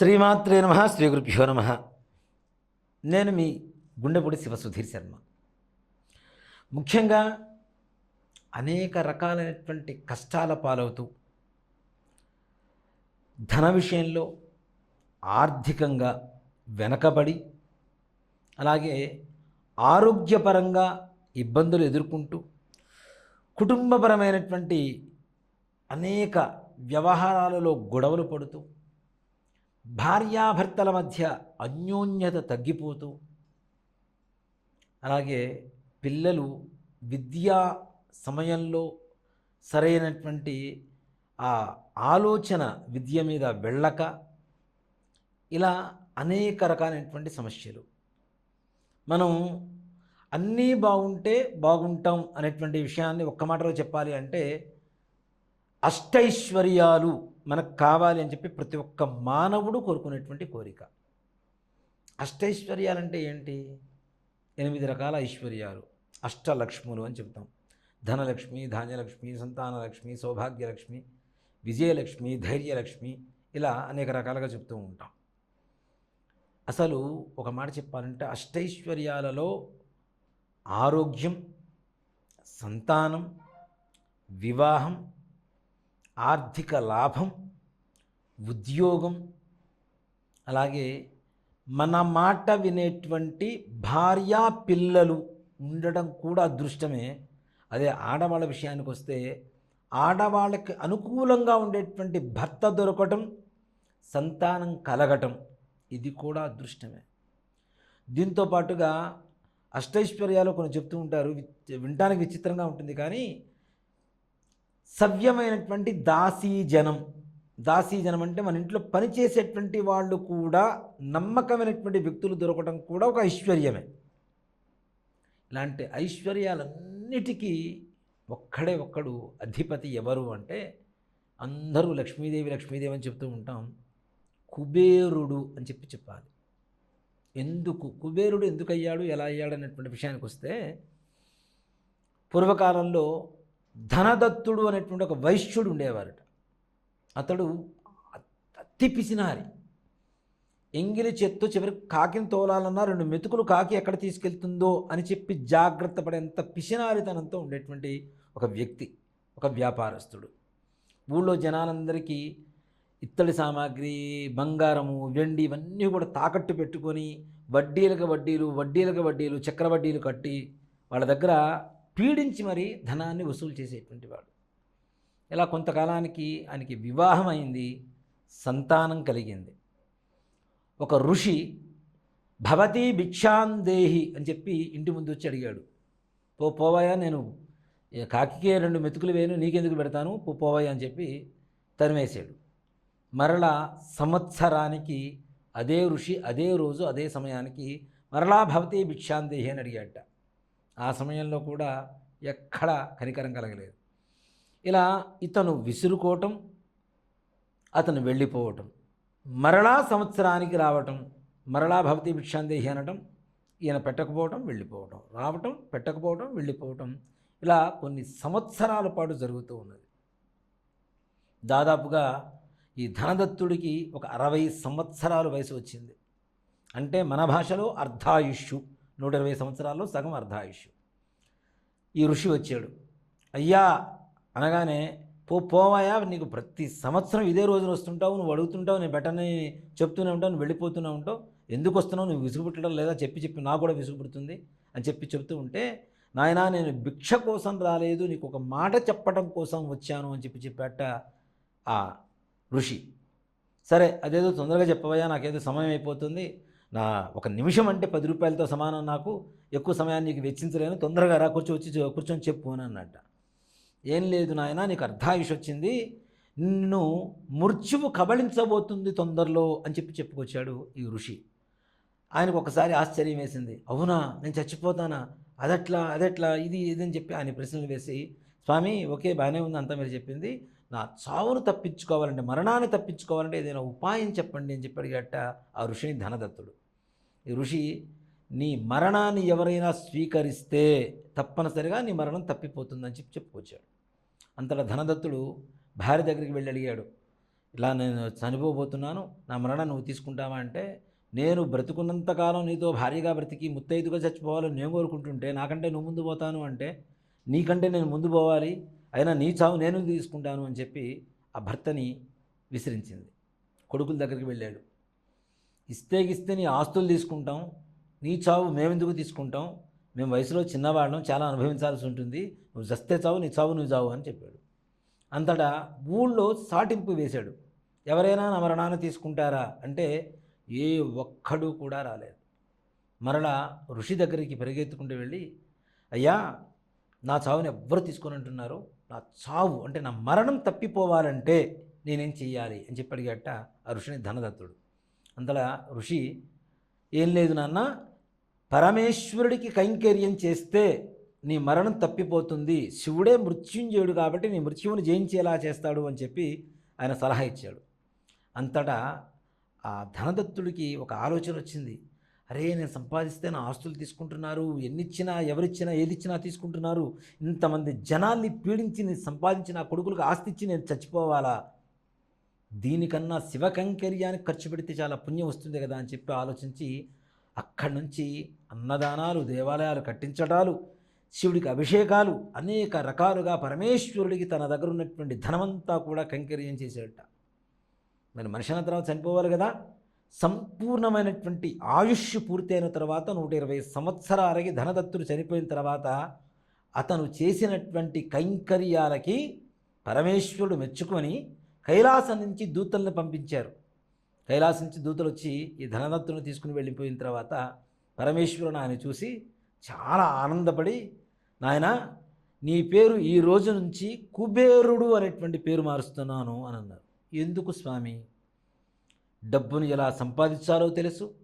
శ్రీమాత్రే నమ శ్రీ గురుభ్యో నమ. నేను మీ గుండెపూడి శివసుధీర్ శర్మ. ముఖ్యంగా అనేక రకాలైనటువంటి కష్టాల పాలవుతూ ధన విషయంలో ఆర్థికంగా వెనకబడి అలాగే ఆరోగ్యపరంగా ఇబ్బందులు ఎదుర్కొంటూ కుటుంబపరమైనటువంటి అనేక వ్యవహారాలలో గొడవలు పడుతూ భార్యాభర్తల మధ్య అన్యోన్యత తగ్గిపోతూ అలాగే పిల్లలు విద్యా సమయంలో సరైనటువంటి ఆ ఆలోచన విద్య మీద వెళ్ళక ఇలా అనేక రకాలైనటువంటి సమస్యలు. మనం అన్నీ బాగుంటే బాగుంటాం అనేటువంటి విషయాన్ని ఒక్క మాటలో చెప్పాలి అంటే అష్టైశ్వర్యాలు మనకు కావాలి అని చెప్పి ప్రతి ఒక్క మానవుడు కోరుకునేటువంటి కోరిక. అష్టైశ్వర్యాలంటే ఏంటి? ఎనిమిది రకాల ఐశ్వర్యాలు. అష్టలక్ష్ములు అని చెప్తాం. ధనలక్ష్మి ధాన్యలక్ష్మి సంతానలక్ష్మి సౌభాగ్యలక్ష్మి విజయలక్ష్మి ధైర్యలక్ష్మి ఇలా అనేక రకాలుగా చెప్తూ ఉంటాం. అసలు ఒక మాట చెప్పాలంటే అష్టైశ్వర్యాలలో ఆరోగ్యం సంతానం వివాహం ఆర్థిక లాభం ఉద్యోగం అలాగే మన మాట వినేటువంటి భార్యా పిల్లలు ఉండడం కూడా అదృష్టమే. అదే ఆడవాళ్ళ విషయానికి వస్తే ఆడవాళ్ళకి అనుకూలంగా ఉండేటువంటి భర్త దొరకటం సంతానం కలగటం ఇది కూడా అదృష్టమే. దీంతో పాటుగా అష్టైశ్వర్యాలు కొన్ని చెప్తూ ఉంటారు వి- వినటానికి విచిత్రంగా ఉంటుంది కానీ సవ్యమైనటువంటి దాసీ జనం. దాసీ జనం అంటే మన ఇంట్లో పనిచేసేటువంటి వాళ్ళు కూడా నమ్మకమైనటువంటి వ్యక్తులు దొరకడం కూడా ఒక ఐశ్వర్యమే. ఇలాంటి ఐశ్వర్యాలన్నిటికీ ఒక్కడే ఒక్కడు అధిపతి ఎవరు అంటే అందరూ లక్ష్మీదేవి లక్ష్మీదేవి అని చెప్తూ ఉంటాం. కుబేరుడు అని చెప్పి చెప్పాలి. ఎందుకు? కుబేరుడు ఎందుకు అయ్యాడు ఎలా అయ్యాడు? అనేటువంటి విషయానికి వస్తే పూర్వకాలంలో ధనదత్తుడు అనేటువంటి ఒక వైశ్యుడు ఉండేవారట. అతడు అతి పిసినారి. ఎంగిలి చెత్త చివరికి కాకిని తోలాలన్నా రెండు మెతుకులు కాకి ఎక్కడ తీసుకెళ్తుందో అని చెప్పి జాగ్రత్త పడేంత పిసినారితనంతో ఉండేటువంటి ఒక వ్యక్తి ఒక వ్యాపారస్తుడు. ఊళ్ళో జనాలందరికీ ఇత్తడి సామాగ్రి బంగారము వెండి ఇవన్నీ కూడా తాకట్టు పెట్టుకొని వడ్డీలకు వడ్డీలు వడ్డీలకు వడ్డీలు చక్ర వడ్డీలు కట్టి వాళ్ళ దగ్గర పీడించి మరీ ధనాన్ని వసూలు చేసేటువంటి వాడు. ఇలా కొంతకాలానికి ఆయనకి వివాహం అయింది సంతానం కలిగింది. ఒక ఋషి భవతి భిక్షాందేహి అని చెప్పి ఇంటి ముందు వచ్చి అడిగాడు. పో పోవాయా నేను కాకికే రెండు మెతుకులు వేను నీకెందుకు పెడతాను? పో పోవాయా అని చెప్పి తరిమేశాడు. మరలా సంవత్సరానికి అదే ఋషి అదే రోజు అదే సమయానికి మరలా భవతి భిక్షాందేహి అని అడిగాడట. ఆ సమయంలో కూడా ఎక్కడ కనికరం కలగలేదు. ఇలా ఇతను విసురుకోవటం అతను వెళ్ళిపోవటం మరలా సంవత్సరానికి రావటం మరలా భవతి భిక్షాందేహి అనటం ఈయన పెట్టకపోవటం వెళ్ళిపోవటం రావటం పెట్టకపోవటం వెళ్ళిపోవటం ఇలా కొన్ని సంవత్సరాల పాటు జరుగుతూ ఉన్నది. దాదాపుగా ఈ ధనదత్తుడికి ఒక అరవై సంవత్సరాల వయసు వచ్చింది. అంటే మన భాషలో అర్ధాయుష్యు. నూట ఇరవై సంవత్సరాల్లో సగం అర్ధాయుష్యు. ఈ ఋషి వచ్చాడు. అయ్యా అనగానే పో పోవాయా నీకు ప్రతి సంవత్సరం ఇదే రోజున వస్తుంటావు నువ్వు అడుగుతుంటావు నేను బెటర్ని చెప్తూనే ఉంటావు నువ్వు వెళ్ళిపోతూనే ఉంటావు. ఎందుకు వస్తున్నావు? నువ్వు విసుగుపుట్టడం లేదా? చెప్పి చెప్పి నాకు కూడా విసుగుపుడుతుంది అని చెప్పి చెప్తూ ఉంటే నాయనా నేను భిక్ష కోసం రాలేదు నీకు ఒక మాట చెప్పడం కోసం వచ్చాను అని చెప్పి చెప్పాట ఆ ఋషి. సరే అదేదో తొందరగా చెప్పవయ్యా నాకేదో సమయం అయిపోతుంది నా ఒక నిమిషం అంటే పది రూపాయలతో సమానం నాకు ఎక్కువ సమయాన్ని వెచ్చించలేను తొందరగా రా కూర్చో వచ్చి కూర్చొని చెప్పు అని అన్నట్ట. ఏం లేదు నాయన నీకు అర్ధాయుష్ వచ్చింది నిన్ను మృత్యువు కబళించబోతుంది తొందరలో అని చెప్పి చెప్పుకొచ్చాడు ఈ ఋషి. ఆయనకు ఒకసారి ఆశ్చర్యం వేసింది. అవునా నేను చచ్చిపోతానా? అదట్లా అదెట్లా ఇది ఇదని చెప్పి ఆయన ప్రశ్నలు వేసి స్వామి ఓకే బాగానే ఉంది అంతా మీరు చెప్పింది. నా చావును తప్పించుకోవాలంటే మరణాన్ని తప్పించుకోవాలంటే ఏదైనా ఉపాయం చెప్పండి అని చెప్పి అడిగట ఆ ఋషిని ధనదత్తుడు. ఋషి నీ మరణాన్ని ఎవరైనా స్వీకరిస్తే తప్పనిసరిగా నీ మరణం తప్పిపోతుందని చెప్పి చెప్పుకొచ్చాడు. అంతటా ధనదత్తుడు భార్య దగ్గరికి వెళ్ళి అడిగాడు ఇలా నేను చనిపోబోతున్నాను నా మరణం నువ్వు తీసుకుంటావా? అంటే నేను బ్రతుకున్నంతకాలం నీతో భార్యగా బ్రతికి ముత్తైదుగా చచ్చిపోవాలని నేను కోరుకుంటుంటే నాకంటే నువ్వు ముందు పోతాను అంటే నీకంటే నేను ముందు పోవాలి అయినా నీ చావు నేను తీసుకుంటాను? అని చెప్పి ఆ భర్తని విసిరించింది. కొడుకుల దగ్గరికి వెళ్ళాడు. ఇస్తే ఇస్తే నీ ఆస్తులు తీసుకుంటాం నీ చావు మేమెందుకు తీసుకుంటాం? మేము వయసులో చిన్నవాళ్ళం చాలా అనుభవించాల్సి ఉంటుంది. నువ్వు జస్తే చావు నీ చావు నువ్వు చావు అని చెప్పాడు. అంతటా ఊళ్ళో సాటింపు వేశాడు. ఎవరైనా నా మరణాన్ని తీసుకుంటారా అంటే ఏ ఒక్కడు కూడా రాలేదు. మరలా ఋషి దగ్గరికి పరిగెత్తుకుంటూ వెళ్ళి అయ్యా నా చావుని ఎవ్వరు తీసుకొని అంటున్నారు నా చావు అంటే నా మరణం తప్పిపోవాలంటే నేనేం చెయ్యాలి? అని చెప్పి అడిగట ఆ ఋషిని ధనదత్తుడు. అందులో ఋషి ఏం లేదు నాన్న పరమేశ్వరుడికి కైంకర్యం చేస్తే నీ మరణం తప్పిపోతుంది. శివుడే మృత్యుంజయుడు కాబట్టి నీ మృత్యువుని జయించేలా చేస్తాడు అని చెప్పి ఆయన సలహా ఇచ్చాడు. అంతటా ఆ ధనదత్తుడికి ఒక ఆలోచన వచ్చింది. అరే నేను సంపాదిస్తే నా ఆస్తులు తీసుకుంటున్నారు. ఎన్నిచ్చినా ఎవరిచ్చినా ఏదిచ్చినా తీసుకుంటున్నారు. ఇంతమంది జనాల్ని పీడించి నేను సంపాదించి నా కొడుకులకు ఆస్తి ఇచ్చి నేను చచ్చిపోవాలా? దీనికన్నా శివ కైంకర్యానికి ఖర్చు పెడితే చాలా పుణ్యం వస్తుంది కదా అని చెప్పి ఆలోచించి అక్కడి నుంచి అన్నదానాలు దేవాలయాలు కట్టించడాలు శివుడికి అభిషేకాలు అనేక రకాలుగా పరమేశ్వరుడికి తన దగ్గర ఉన్నటువంటి ధనమంతా కూడా కైంకర్యం చేసేట. మరి మనిషి అయిన తర్వాత చనిపోవాలి కదా. సంపూర్ణమైనటువంటి ఆయుష్ పూర్తయిన తర్వాత నూట ఇరవై సంవత్సరాలకి ధనదత్తుడు చనిపోయిన తర్వాత అతను చేసినటువంటి కైంకర్యాలకి పరమేశ్వరుడు మెచ్చుకొని కైలాసం నుంచి దూతల్ని పంపించారు. కైలాసం నుంచి దూతలు వచ్చి ఈ ధనదత్తును తీసుకుని వెళ్ళిపోయిన తర్వాత పరమేశ్వరుని ఆయన చూసి చాలా ఆనందపడి నాయన నీ పేరు ఈ రోజు నుంచి కుబేరుడు అనేటువంటి పేరు మారుస్తున్నాను అని అన్నారు. ఎందుకు స్వామి? డబ్బును ఎలా సంపాదించాలో తెలుసు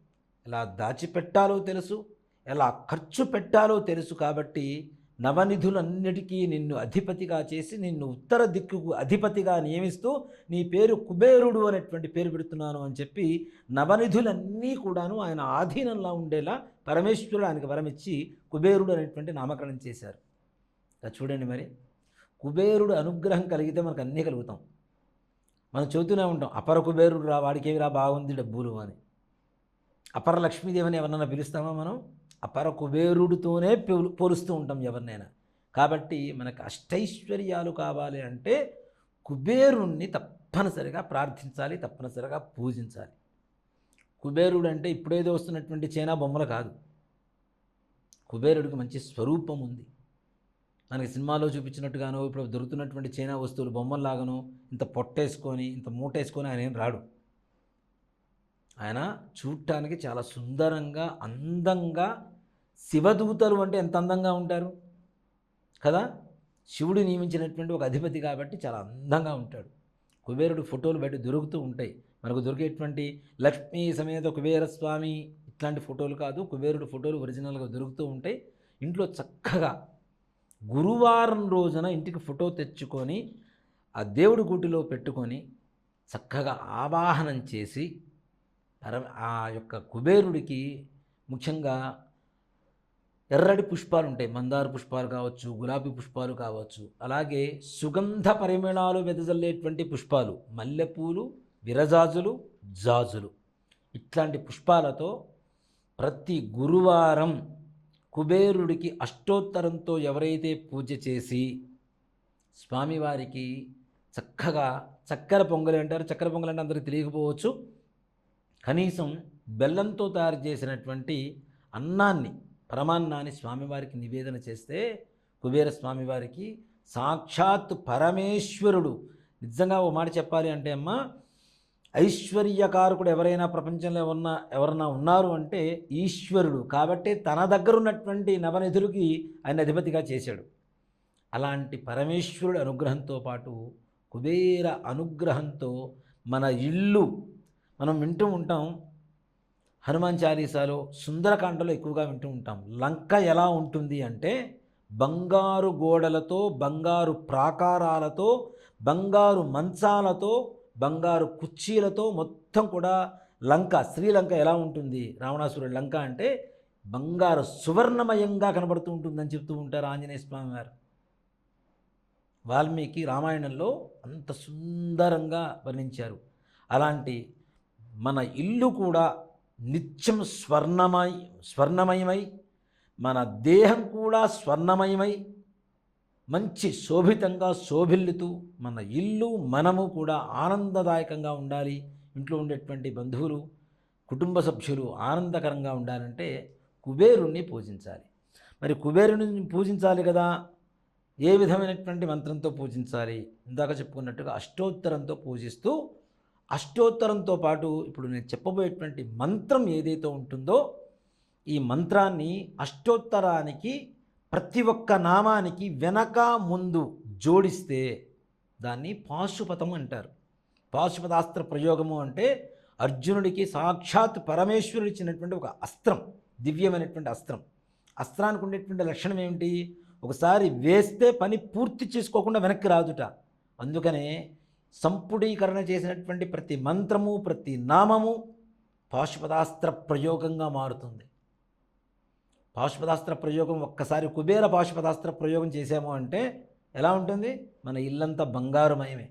ఎలా దాచిపెట్టాలో తెలుసు ఎలా ఖర్చు పెట్టాలో తెలుసు కాబట్టి నవనిధులన్నిటికీ నిన్ను అధిపతిగా చేసి నిన్ను ఉత్తర దిక్కుకు అధిపతిగా నియమిస్తూ నీ పేరు కుబేరుడు అనేటువంటి పేరు పెడుతున్నాను అని చెప్పి నవనిధులన్నీ కూడాను ఆయన ఆధీనంలో ఉండేలా పరమేశ్వరుడు ఆయనకు వరమిచ్చి కుబేరుడు అనేటువంటి నామకరణం చేశారు. చూడండి మరి కుబేరుడు అనుగ్రహం కలిగితే మనకు అన్నీ కలుగుతాం. మనం చెబుతూనే ఉంటాం అపర కుబేరుడు రా వాడికేవి రా బాగుంది డబ్బులు అని. అపర లక్ష్మీదేవిని ఎవరన్నా పిలుస్తామా మనం? అపర కుబేరుడితోనే పోలు పోలుస్తూ ఉంటాం ఎవరినైనా. కాబట్టి మనకు అష్టైశ్వర్యాలు కావాలి అంటే కుబేరుణ్ణి తప్పనిసరిగా ప్రార్థించాలి తప్పనిసరిగా పూజించాలి. కుబేరుడు అంటే ఇప్పుడేదో వస్తున్నటువంటి చైనా బొమ్మలు కాదు. కుబేరుడికి మంచి స్వరూపం ఉంది. మనకి సినిమాలో చూపించినట్టుగానో ఇప్పుడు దొరుకుతున్నటువంటి చైనా వస్తువులు బొమ్మల్లాగాను ఇంత పొట్టేసుకొని ఇంత మూటేసుకొని ఆయన ఏం రాడు. ఆయన చూడటానికి చాలా సుందరంగా అందంగా శివదూతలు అంటే ఎంత అందంగా ఉంటారు? కదా? శివుడు నియమించినటువంటి ఒక అధిపతి కాబట్టి చాలా అందంగా ఉంటాడు. కుబేరుడు ఫోటోలు బయట దొరుకుతూ ఉంటాయి. మనకు దొరికేటువంటి లక్ష్మీ సమేత కుబేరస్వామి ఇట్లాంటి ఫోటోలు కాదు. కుబేరుడు ఫోటోలు ఒరిజినల్గా దొరుకుతూ ఉంటాయి. ఇంట్లో చక్కగా గురువారం రోజున ఇంటికి ఫోటో తెచ్చుకొని ఆ దేవుడి గుడిలో పెట్టుకొని చక్కగా ఆవాహనం చేసి అర ఆ యొక్క కుబేరుడికి ముఖ్యంగా ఎర్రటి పుష్పాలు ఉంటాయి. మందార పుష్పాలు కావచ్చు గులాబీ పుష్పాలు కావచ్చు. అలాగే సుగంధ పరిమళాలు వెదజల్లేటువంటి పుష్పాలు. మల్లెపూలు విరజాజులు జాజులు. ఇట్లాంటి పుష్పాలతో ప్రతి గురువారం కుబేరుడికి అష్టోత్తరంతో ఎవరైతే పూజ చేసి స్వామివారికి చక్కగా చక్కెర పొంగలి అంటారు. చక్కెర పొంగలి అంటే అందరికీ తెలియకపోవచ్చు. కనీసం బెల్లంతో తయారు చేసినటువంటి అన్నాన్ని పరమాన్నాన్ని స్వామివారికి నివేదన చేస్తే కుబేర స్వామివారికి సాక్షాత్ పరమేశ్వరుడు. నిజంగా ఓ మాట చెప్పాలి అంటే అమ్మ ఐశ్వర్యకారకుడు ఎవరైనా ప్రపంచంలో ఎవరన్నా ఎవరన్నా ఉన్నారు అంటే ఈశ్వరుడు. కాబట్టి తన దగ్గర ఉన్నటువంటి నవనిధులకి ఆయన అధిపతిగా చేశాడు. అలాంటి పరమేశ్వరుడు అనుగ్రహంతో పాటు కుబేర అనుగ్రహంతో మన ఇల్లు మనం వింటూ ఉంటాం. హనుమాన్ చాలీసాలో సుందరకాండలో ఎక్కువగా వింటూ ఉంటాం. లంక ఎలా ఉంటుంది అంటే బంగారు గోడలతో బంగారు ప్రాకారాలతో బంగారు మంచాలతో బంగారు కుర్చీలతో మొత్తం కూడా లంక శ్రీలంక ఎలా ఉంటుంది? రావణాసురుడు లంక అంటే బంగారు సువర్ణమయంగా కనబడుతూ ఉంటుందని చెప్తూ ఉంటారు ఆంజనేయ స్వామి వారు. వాల్మీకి రామాయణంలో అంత సుందరంగా వర్ణించారు. అలాంటి మన ఇల్లు కూడా నిత్యం స్వర్ణమై స్వర్ణమయమై మన దేహం కూడా స్వర్ణమయమై మంచి శోభితంగా శోభిల్లుతూ మన ఇల్లు మనము కూడా ఆనందదాయకంగా ఉండాలి. ఇంట్లో ఉండేటువంటి బంధువులు కుటుంబ సభ్యులు ఆనందకరంగా ఉండాలంటే కుబేరుణ్ణి పూజించాలి. మరి కుబేరుని పూజించాలి కదా? ఏ విధమైనటువంటి మంత్రంతో పూజించాలి? ఇందాక చెప్పుకున్నట్టుగా అష్టోత్తరంతో పూజిస్తూ అష్టోత్తరంతో పాటు ఇప్పుడు నేను చెప్పబోయేటువంటి మంత్రం ఏదైతే ఉంటుందో ఈ మంత్రాన్ని అష్టోత్తరానికి ప్రతి ఒక్క నామానికి వెనక ముందు జోడిస్తే దాన్ని పాశుపతం అంటారు. పాశుపతాస్త్ర ప్రయోగము అంటే అర్జునుడికి సాక్షాత్ పరమేశ్వరుడు ఇచ్చినటువంటి ఒక అస్త్రం దివ్యమైనటువంటి అస్త్రం. అస్త్రానికి ఉండేటువంటి లక్షణం ఏమిటి? ఒకసారి వేస్తే పని పూర్తి చేసుకోకుండా వెనక్కి రాదుట. అందుకనే సంపుడీకరణ చేసినటువంటి ప్రతి మంత్రము ప్రతి నామము పాశుపదాస్త్ర ప్రయోగంగా మారుతుంది. పాశుపదాస్త్ర ప్రయోగం ఒక్కసారి కుబేర పాశుపదాస్త్ర ప్రయోగం చేసాము అంటే ఎలా ఉంటుంది? మన ఇల్లంతా బంగారుమయమే.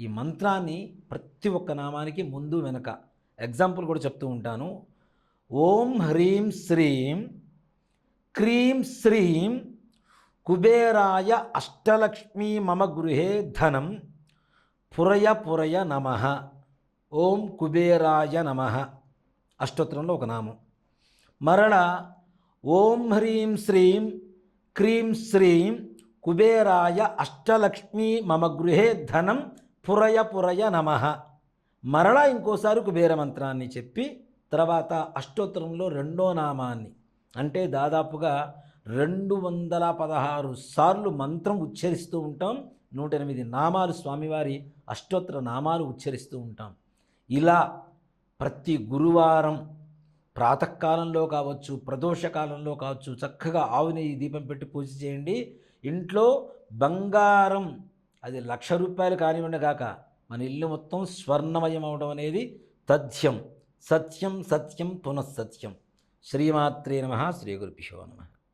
ఈ మంత్రాన్ని ప్రతి ఒక్క నామానికి ముందు వెనక ఎగ్జాంపుల్ కూడా చెప్తూ ఉంటాను. ఓం హ్రీం శ్రీం క్రీం శ్రీం కుబేరాయ అష్టలక్ష్మీ మమ గృహే ధనం పురయ పురయ నమ. ఓం కుబేరాయ నమ. అష్టోత్తరంలో ఒక నామం. మరణ ఓం హ్రీం శ్రీం క్రీం శ్రీం కుబేరాయ అష్టలక్ష్మీ మమ గృహే ధనం పురయ పురయ నమ. మరలా ఇంకోసారి కుబేర మంత్రాన్ని చెప్పి తర్వాత అష్టోత్తరంలో రెండో నామాన్ని. అంటే దాదాపుగా రెండు వందల పదహారు సార్లు మంత్రం ఉచ్చరిస్తూ ఉంటాం. నూట ఎనిమిది నామాలు స్వామివారి అష్టోత్తర నామాలు ఉచ్చరిస్తూ ఉంటాం. ఇలా ప్రతి గురువారం ప్రాతకాలంలో కావచ్చు ప్రదోషకాలంలో కావచ్చు చక్కగా ఆవు దీపం పెట్టి పూజ చేయండి. ఇంట్లో బంగారం అది లక్ష రూపాయలు కానివ్వండి కాక మన ఇల్లు మొత్తం స్వర్ణమయం అవడం అనేది తథ్యం. సత్యం సత్యం పునఃసత్యం. శ్రీమాత్రే నమ శ్రీ గురుభ్యో నమ.